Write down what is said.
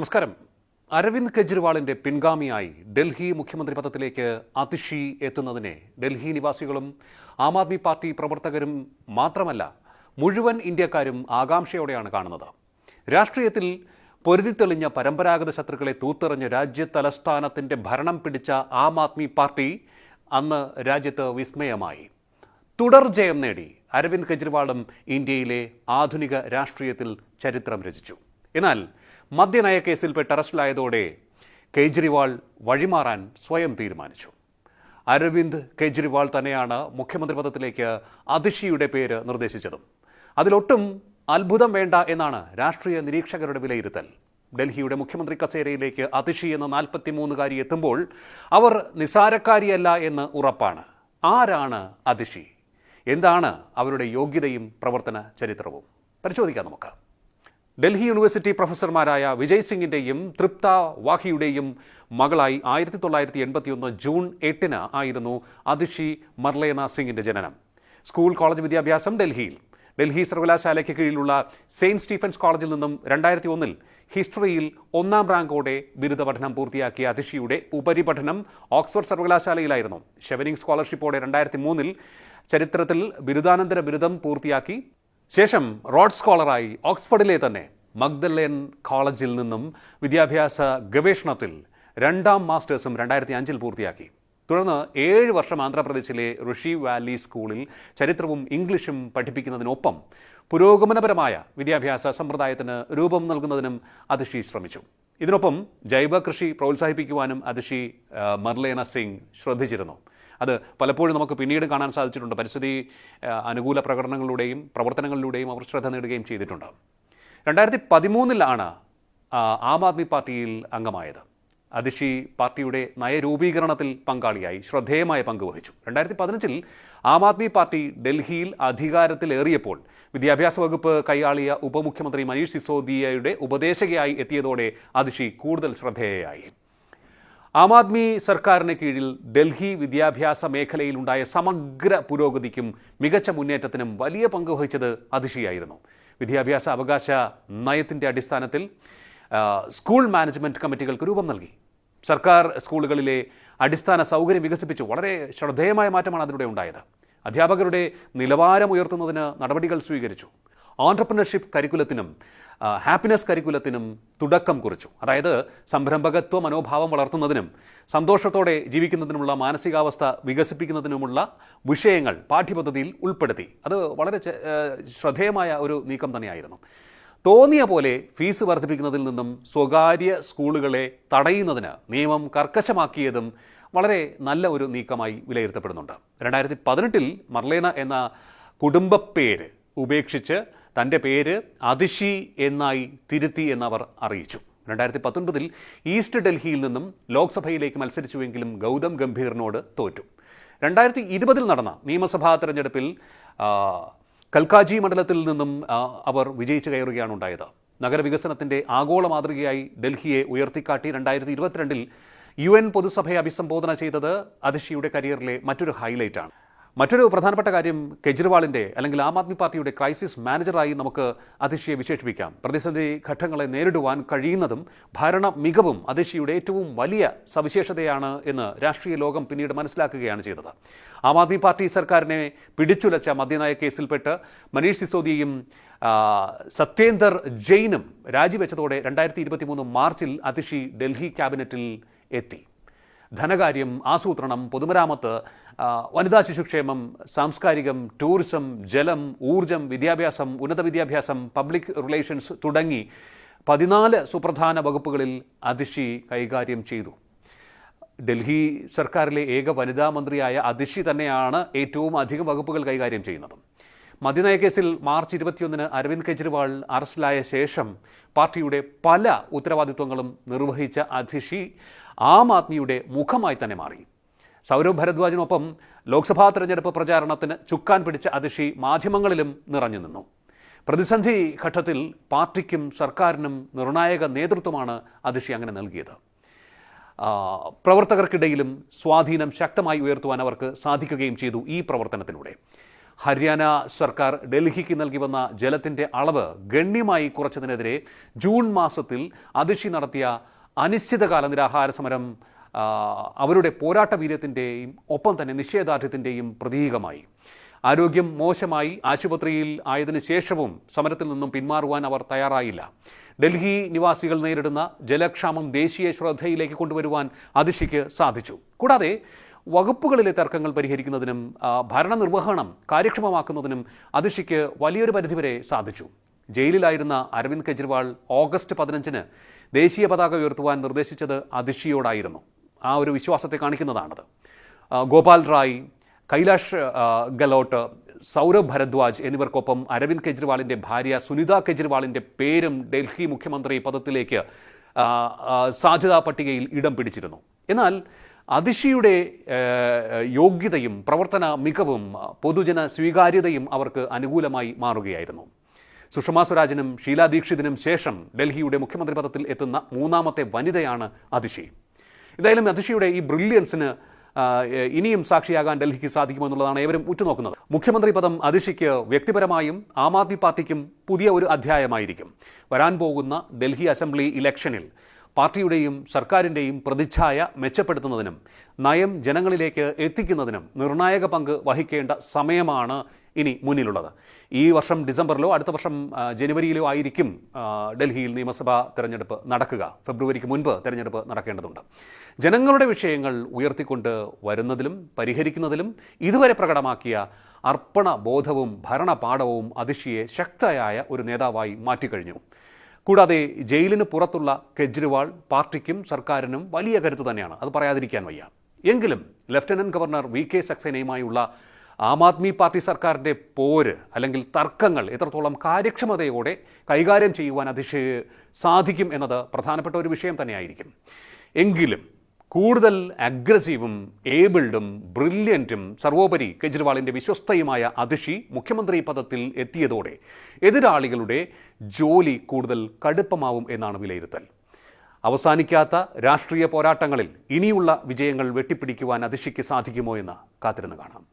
നമസ്കാരം. അരവിന്ദ് കെജ്രിവാളിന്റെ പിൻഗാമിയായി ഡൽഹി മുഖ്യമന്ത്രി പദത്തിലേക്ക് അതിഷി എത്തുന്നതിനെ ഡൽഹി നിവാസികളും ആം ആദ്മി പാർട്ടി പ്രവർത്തകരും മാത്രമല്ല മുഴുവൻ ഇന്ത്യക്കാരും ആകാംക്ഷയോടെയാണ് കാണുന്നത്. രാഷ്ട്രീയത്തിൽ പൊരുതിത്തെളിഞ്ഞ പരമ്പരാഗത ശത്രുക്കളെ തൂത്തെറിഞ്ഞ് രാജ്യ തലസ്ഥാനത്തിന്റെ ഭരണം പിടിച്ച ആം ആദ്മി പാർട്ടി അന്ന് രാജ്യത്ത് വിസ്മയമായി. തുടർ ജയം നേടി അരവിന്ദ് കെജ്രിവാളും ഇന്ത്യയിലെ ആധുനിക രാഷ്ട്രീയത്തിൽ ചരിത്രം രചിച്ചു. എന്നാൽ മദ്യനയ കേസിൽപ്പെട്ട് അറസ്റ്റിലായതോടെ കേജ്രിവാൾ വഴിമാറാൻ സ്വയം തീരുമാനിച്ചു. അരവിന്ദ് കേജ്രിവാൾ തന്നെയാണ് മുഖ്യമന്ത്രി പദത്തിലേക്ക് അതിഷിയുടെ പേര് നിർദ്ദേശിച്ചതും. അതിലൊട്ടും അത്ഭുതം വേണ്ട എന്നാണ് രാഷ്ട്രീയ നിരീക്ഷകരുടെ വിലയിരുത്തൽ. ഡൽഹിയുടെ മുഖ്യമന്ത്രി കസേരയിലേക്ക് അതിഷി എന്ന നാൽപ്പത്തിമൂന്നുകാരി എത്തുമ്പോൾ അവർ നിസാരക്കാരിയല്ല എന്ന് ഉറപ്പാണ്. ആരാണ് അതിഷി? എന്താണ് അവരുടെ യോഗ്യതയും പ്രവർത്തന ചരിത്രവും? പരിശോധിക്കാം നമുക്ക്. ഡൽഹി യൂണിവേഴ്സിറ്റി പ്രൊഫസർമാരായ വിജയ് സിംഗിന്റെയും തൃപ്ത വാഹിയുടെയും മകളായി ആയിരത്തി തൊള്ളായിരത്തി എൺപത്തിയൊന്ന് ജൂൺ എട്ടിന് ആയിരുന്നു അതിഷി മർലേന സിംഗിന്റെ ജനനം. സ്കൂൾ കോളേജ് വിദ്യാഭ്യാസം ഡൽഹിയിൽ. ഡൽഹി സർവകലാശാലയ്ക്ക് കീഴിലുള്ള സെയിന്റ് സ്റ്റീഫൻസ് കോളേജിൽ നിന്നും രണ്ടായിരത്തി ഒന്നിൽ ഹിസ്റ്ററിയിൽ ഒന്നാം റാങ്കോടെ ബിരുദ പഠനം പൂർത്തിയാക്കിയ അതിഷിയുടെ ഉപരിപഠനം ഓക്സ്ഫോർഡ് സർവകലാശാലയിലായിരുന്നു. ഷെവനിങ് സ്കോളർഷിപ്പോടെ രണ്ടായിരത്തി മൂന്നിൽ ചരിത്രത്തിൽ ബിരുദാനന്തര ബിരുദം പൂർത്തിയാക്കി ശേഷം റോഡ് സ്കോളറായി ഓക്സ്ഫോർഡിലെ തന്നെ മഗ്ദലേൻ കോളേജിൽ നിന്നും വിദ്യാഭ്യാസ ഗവേഷണത്തിൽ രണ്ടാം മാസ്റ്റേഴ്സും രണ്ടായിരത്തി അഞ്ചിൽ പൂർത്തിയാക്കി. തുടർന്ന് ഏഴ് വർഷം ആന്ധ്രാപ്രദേശിലെ ഋഷി വാലി സ്കൂളിൽ ചരിത്രവും ഇംഗ്ലീഷും പഠിപ്പിക്കുന്നതിനൊപ്പം പുരോഗമനപരമായ വിദ്യാഭ്യാസ സമ്പ്രദായത്തിന് രൂപം നൽകുന്നതിനും അതിഷി ശ്രമിച്ചു. ഇതിനൊപ്പം ജൈവ കൃഷി പ്രോത്സാഹിപ്പിക്കുവാനും അതിഷി മർലേന സിംഗ് ശ്രദ്ധിച്ചിരുന്നു. അത് പലപ്പോഴും നമുക്ക് പിന്നീട് കാണാൻ സാധിച്ചിട്ടുണ്ട്. പരിസ്ഥിതി അനുകൂല പ്രകടനങ്ങളിലൂടെയും പ്രവർത്തനങ്ങളിലൂടെയും അവർ ശ്രദ്ധ നേടുകയും ചെയ്തിട്ടുണ്ട്. രണ്ടായിരത്തി പതിമൂന്നിലാണ് ആം ആദ്മി പാർട്ടിയിൽ അംഗമായത്. അതിഷി പാർട്ടിയുടെ നയരൂപീകരണത്തിൽ പങ്കാളിയായി ശ്രദ്ധേയമായ പങ്കുവഹിച്ചു രണ്ടായിരത്തി പതിനഞ്ചിൽ ആം ആദ്മി പാർട്ടി ഡൽഹിയിൽ അധികാരത്തിലേറിയപ്പോൾ വിദ്യാഭ്യാസ വകുപ്പ് കൈയാളിയ ഉപമുഖ്യമന്ത്രി മനീഷ് സിസോദിയയുടെ ഉപദേശകയായി എത്തിയതോടെ അതിഷി കൂടുതൽ ശ്രദ്ധേയയായി. ആം ആദ്മി സർക്കാരിന് കീഴിൽ ഡൽഹി വിദ്യാഭ്യാസ മേഖലയിലുണ്ടായ സമഗ്ര പുരോഗതിക്കും മികച്ച മുന്നേറ്റത്തിനും വലിയ പങ്ക് വഹിച്ചത് അതിഷിയായിരുന്നു. വിദ്യാഭ്യാസ അവകാശ നയത്തിന്റെ അടിസ്ഥാനത്തിൽ സ്കൂൾ മാനേജ്മെന്റ് കമ്മിറ്റികൾക്ക് രൂപം നൽകി. സർക്കാർ സ്കൂളുകളിലെ അടിസ്ഥാന സൗകര്യം വികസിപ്പിച്ചു. വളരെ ശ്രദ്ധേയമായ മാറ്റമാണ് അതിലൂടെ ഉണ്ടായത്. അധ്യാപകരുടെ നിലവാരം ഉയർത്തുന്നതിന് നടപടികൾ സ്വീകരിച്ചു. ഓൺടർപ്രണർഷിപ്പ് കരിക്കുലത്തിനും ഹാപ്പിനെസ് കരിക്കുലത്തിനും തുടക്കം കുറിച്ചു. അതായത് സംരംഭകത്വ മനോഭാവം വളർത്തുന്നതിനും സന്തോഷത്തോടെ ജീവിക്കുന്നതിനുമുള്ള മാനസികാവസ്ഥ വികസിപ്പിക്കുന്നതിനുമുള്ള വിഷയങ്ങൾ പാഠ്യപദ്ധതിയിൽ ഉൾപ്പെടുത്തി. അത് വളരെ ശ്രദ്ധേയമായ ഒരു നീക്കം തന്നെയായിരുന്നു. തോന്നിയ പോലെ ഫീസ് വർദ്ധിപ്പിക്കുന്നതിൽ നിന്നും സ്വകാര്യ സ്കൂളുകളെ തടയുന്നതിന് നിയമം കർക്കശമാക്കിയതും വളരെ നല്ല ഒരു നീക്കമായി വിലയിരുത്തപ്പെടുന്നുണ്ട്. രണ്ടായിരത്തി പതിനെട്ടിൽ മർലേന എന്ന കുടുംബ പേര് ഉപേക്ഷിച്ച് തന്റെ പേര് അതിഷി എന്നായി തിരുത്തി എന്നവർ അറിയിച്ചു. രണ്ടായിരത്തി പത്തൊൻപതിൽ ഈസ്റ്റ് ഡൽഹിയിൽ നിന്നും ലോക്സഭയിലേക്ക് മത്സരിച്ചുവെങ്കിലും ഗൗതം ഗംഭീറിനോട് തോറ്റു. രണ്ടായിരത്തി ഇരുപതിൽ നടന്ന നിയമസഭാ തെരഞ്ഞെടുപ്പിൽ കൽക്കാജി മണ്ഡലത്തിൽ നിന്നും അവർ വിജയിച്ചു കയറുകയാണ് ഉണ്ടായത്. നഗരവികസനത്തിന്റെ ആഗോള മാതൃകയായി ഡൽഹിയെ ഉയർത്തിക്കാട്ടി രണ്ടായിരത്തി ഇരുപത്തിരണ്ടിൽ യു എൻ പൊതുസഭയെ അഭിസംബോധന ചെയ്തത് അതിഷിയുടെ കരിയറിലെ മറ്റൊരു ഹൈലൈറ്റാണ്. മറ്റൊരു പ്രധാനപ്പെട്ട കാര്യം കെജ്രിവാളിന്റെ അല്ലെങ്കിൽ ആം ആദ്മി പാർട്ടിയുടെ ക്രൈസിസ് മാനേജറായി നമുക്ക് അതിഷിയെ വിശേഷിപ്പിക്കാം. പ്രതിസന്ധി ഘട്ടങ്ങളെ നേരിടുവാൻ കഴിയുന്നതും ഭരണ മികവും അതിഷിയുടെ ഏറ്റവും വലിയ സവിശേഷതയാണ് എന്ന് രാഷ്ട്രീയ ലോകം പിന്നീട് മനസ്സിലാക്കുകയാണ് ചെയ്തത്. ആം ആദ്മി പാർട്ടി സർക്കാരിനെ പിടിച്ചുലച്ച മദ്യനയ കേസിൽപ്പെട്ട് മനീഷ് സിസോദിയയും സത്യേന്ദർ ജെയിനും രാജിവെച്ചതോടെ രണ്ടായിരത്തി മാർച്ചിൽ അതിഷി ഡൽഹി ക്യാബിനറ്റിൽ എത്തി. ധനകാര്യം ആസൂത്രണം പൊതുമരാമത്ത് വനിതാ ശിശുക്ഷേമം സാംസ്കാരികം ടൂറിസം ജലം ഊർജം വിദ്യാഭ്യാസം ഉന്നത വിദ്യാഭ്യാസം പബ്ലിക് റിലേഷൻസ് തുടങ്ങി പതിനാല് സുപ്രധാന വകുപ്പുകളിൽ അതിഷി കൈകാര്യം ചെയ്തു. ഡൽഹി സർക്കാരിലെ ഏക വനിതാ മന്ത്രിയായ അതിഷി തന്നെയാണ് ഏറ്റവും അധികം വകുപ്പുകൾ കൈകാര്യം ചെയ്യുന്നത്. മദ്യനയ കേസിൽ മാർച്ച് ഇരുപത്തിയൊന്നിന് അരവിന്ദ് കെജ്രിവാൾ അറസ്റ്റിലായ ശേഷം പാർട്ടിയുടെ പല ഉത്തരവാദിത്വങ്ങളും നിർവഹിച്ച അതിഷി ആം ആദ്മിയുടെ മുഖമായി തന്നെ മാറി. സൗരവ് ഭരദ്വാജിനൊപ്പം ലോക്സഭാ തെരഞ്ഞെടുപ്പ് പ്രചാരണത്തിന് ചുക്കാൻ പിടിച്ച അതിഷി മാധ്യമങ്ങളിലും നിറഞ്ഞു നിന്നു. പ്രതിസന്ധി ഘട്ടത്തിൽ പാർട്ടിക്കും സർക്കാരിനും നിർണായക നേതൃത്വമാണ് അതിഷി അങ്ങനെ നൽകിയത്. പ്രവർത്തകർക്കിടയിലും സ്വാധീനം ശക്തമായി ഉയർത്തുവാൻ അവർക്ക് സാധിക്കുകയും ചെയ്തു ഈ പ്രവർത്തനത്തിലൂടെ. ഹരിയാന സർക്കാർ ഡൽഹിക്ക് നൽകി വന്ന ജലത്തിന്റെ അളവ് ഗണ്യമായി കുറച്ചതിനെതിരെ ജൂൺ മാസത്തിൽ അതിഷി നടത്തിയ അനിശ്ചിതകാല നിരാഹാര സമരം അവരുടെ പോരാട്ട വീര്യത്തിന്റെയും ഒപ്പം തന്നെ നിഷേധാർഢ്യത്തിന്റെയും പ്രതീകമായി. ആരോഗ്യം മോശമായി ആശുപത്രിയിൽ ആയതിനു ശേഷവും സമരത്തിൽ നിന്നും പിന്മാറുവാൻ അവർ തയ്യാറായില്ല. ഡൽഹി നിവാസികൾ നേരിടുന്ന ജലക്ഷാമം ദേശീയ ശ്രദ്ധയിലേക്ക് കൊണ്ടുവരുവാൻ അതിഷിക്ക് സാധിച്ചു. കൂടാതെ വകുപ്പുകളിലെ തർക്കങ്ങൾ പരിഹരിക്കുന്നതിനും ഭരണനിർവഹണം കാര്യക്ഷമമാക്കുന്നതിനും അതിഷിക്ക് വലിയൊരു പരിധിവരെ സാധിച്ചു. ജയിലിലായിരുന്ന അരവിന്ദ് കെജ്രിവാൾ ഓഗസ്റ്റ് പതിനഞ്ചിന് ദേശീയ പതാക ഉയർത്തുവാൻ നിർദ്ദേശിച്ചത് അതിഷിയോടായിരുന്നു ആ ഒരു വിശ്വാസത്തെ കാണിക്കുന്നതാണത്. ഗോപാൽ റായ് കൈലാഷ് ഗലോട്ട് സൗരഭ് ഭരദ്വാജ് എന്നിവർക്കൊപ്പം അരവിന്ദ് കെജ്രിവാളിന്റെ ഭാര്യ സുനിത കെജ്രിവാളിന്റെ പേരും ഡൽഹി മുഖ്യമന്ത്രി പദത്തിലേക്ക് സാധ്യതാ പട്ടികയിൽ ഇടം പിടിച്ചിരുന്നു. എന്നാൽ അതിഷിയുടെ യോഗ്യതയും പ്രവർത്തന മികവും പൊതുജന സ്വീകാര്യതയും അവർക്ക് അനുകൂലമായി മാറുകയായിരുന്നു. സുഷമ സ്വരാജിനും ഷീലാ ദീക്ഷിതിനും ശേഷം ഡൽഹിയുടെ മുഖ്യമന്ത്രി പദത്തിൽ എത്തുന്ന മൂന്നാമത്തെ വനിതയാണ് അതിഷി എന്തായാലും അതിഷിയുടെ ഈ ബ്രില്യൻസിന് ഇനിയും സാക്ഷിയാകാൻ ഡൽഹിക്ക് സാധിക്കുമെന്നുള്ളതാണ് ഏവരും ഉറ്റുനോക്കുന്നത്. മുഖ്യമന്ത്രി പദം അതിഷിക്ക് വ്യക്തിപരമായും ആം ആദ്മി പാർട്ടിക്കും പുതിയ ഒരു അധ്യായമായിരിക്കും. വരാൻ പോകുന്ന ഡൽഹി അസംബ്ലി ഇലക്ഷനിൽ പാർട്ടിയുടെയും സർക്കാരിന്റെയും പ്രതിച്ഛായ മെച്ചപ്പെടുത്തുന്നതിനും നയം ജനങ്ങളിലേക്ക് എത്തിക്കുന്നതിനും നിർണായക പങ്ക് വഹിക്കേണ്ട സമയമാണ് ഇനി മുന്നിലുള്ളത്. ഈ വർഷം ഡിസംബറിലോ അടുത്ത വർഷം ജനുവരിയിലോ ആയിരിക്കും ഡൽഹിയിൽ നിയമസഭാ തെരഞ്ഞെടുപ്പ് നടക്കുക. ഫെബ്രുവരിക്ക് മുൻപ് തെരഞ്ഞെടുപ്പ് നടക്കേണ്ടതുണ്ട്. ജനങ്ങളുടെ വിഷയങ്ങൾ ഉയർത്തിക്കൊണ്ട് വരുന്നതിലും പരിഹരിക്കുന്നതിലും ഇതുവരെ പ്രകടമാക്കിയ അർപ്പണ ബോധവും ഭരണപാഠവും അതിശയെ ശക്തയായ ഒരു നേതാവായി മാറ്റിക്കഴിഞ്ഞു. കൂടാതെ ജയിലിന് പുറത്തുള്ള കെജ്രിവാൾ പാർട്ടിക്കും സർക്കാരിനും വലിയ കരുത്ത് തന്നെയാണ്. അത് പറയാതിരിക്കാൻ വയ്യ. എങ്കിലും ലഫ്റ്റനന്റ് ഗവർണർ വി കെ സക്സേനയുമായുള്ള ആം ആദ്മി പാർട്ടി സർക്കാരിന്റെ പോര് അല്ലെങ്കിൽ തർക്കങ്ങൾ എത്രത്തോളം കാര്യക്ഷമതയോടെ കൈകാര്യം ചെയ്യുവാൻ അതിശയ സാധിക്കും എന്നത് പ്രധാനപ്പെട്ട ഒരു വിഷയം തന്നെയായിരിക്കും. എങ്കിലും കൂടുതൽ അഗ്രസീവും ഏബിൾഡും ബ്രില്യന്റും സർവോപരി കെജ്രിവാളിന്റെ വിശ്വസ്തയുമായ അതിഷി മുഖ്യമന്ത്രി പദത്തിൽ എത്തിയതോടെ എതിരാളികളുടെ ജോലി കൂടുതൽ കടുപ്പമാവും എന്നാണ് വിലയിരുത്തൽ. അവസാനിക്കാത്ത രാഷ്ട്രീയ പോരാട്ടങ്ങളിൽ ഇനിയുള്ള വിജയങ്ങൾ വെട്ടിപ്പിടിക്കുവാൻ അതിഷിക്ക് സാധിക്കുമോ എന്ന് കാത്തിരുന്ന് കാണാം.